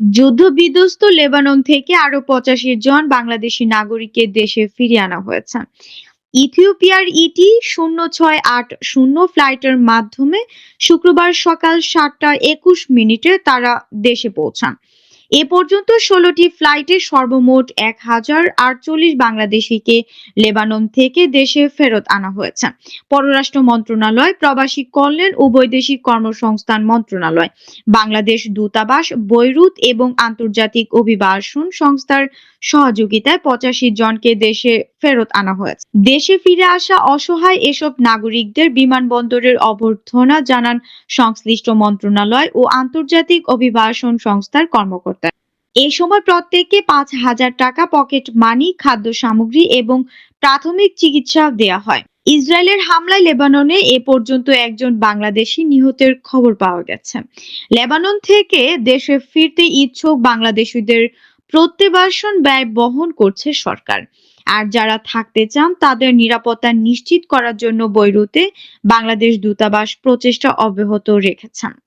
যুদ্ধ-বিধ্বস্ত Lebanon থেকে আরও পঁচাশি জন বাংলাদেশি নাগরিককে দেশে ফিরিয়ে আনা হয়েছে। ইথিওপিয়ার ইটি শূন্য ছয় আট শূন্য ফ্লাইটের মাধ্যমে শুক্রবার সকাল সাতটা একুশ মিনিটে তারা দেশে পৌঁছান। এ পর্যন্ত ষোলোটি ফ্লাইটে সর্বমোট এক হাজার আটচল্লিশ বাংলাদেশিকে লেবানন থেকে দেশে ফেরত আনা হয়েছে। পররাষ্ট্র মন্ত্রণালয়, প্রবাসী কল্যাণ ও বৈদেশিক কর্মসংস্থান মন্ত্রণালয়, বাংলাদেশ দূতাবাস, বৈরুত এবং আন্তর্জাতিক অভিবাসন সংস্থার সহযোগিতায় পঁচাশি জনকে দেশে ফেরত আনা হয়েছে। দেশে ফিরে আসা অসহায় এসব নাগরিকদের বিমানবন্দরের অভ্যর্থনা জানান সংশ্লিষ্ট মন্ত্রণালয় ও আন্তর্জাতিক অভিবাসন সংস্থার কর্মকর্তা। এ সময় প্রত্যেককে পাঁচ হাজার টাকা পকেট মানি, খাদ্য সামগ্রী এবং প্রাথমিক চিকিৎসা দেয়া হয়। ইসরায়েলের হামলায় লেবাননে এ পর্যন্ত একজন বাংলাদেশি নিহতের খবর পাওয়া গেছে। লেবানন থেকে দেশে ফিরতে ইচ্ছুক বাংলাদেশিদের প্রত্যাবাসন ব্যয় বহন করছে সরকার। আর যারা থাকতে চান, তাদের নিরাপত্তা নিশ্চিত করার জন্য বৈরুতে বাংলাদেশ দূতাবাস প্রচেষ্টা অব্যাহত রেখেছেন।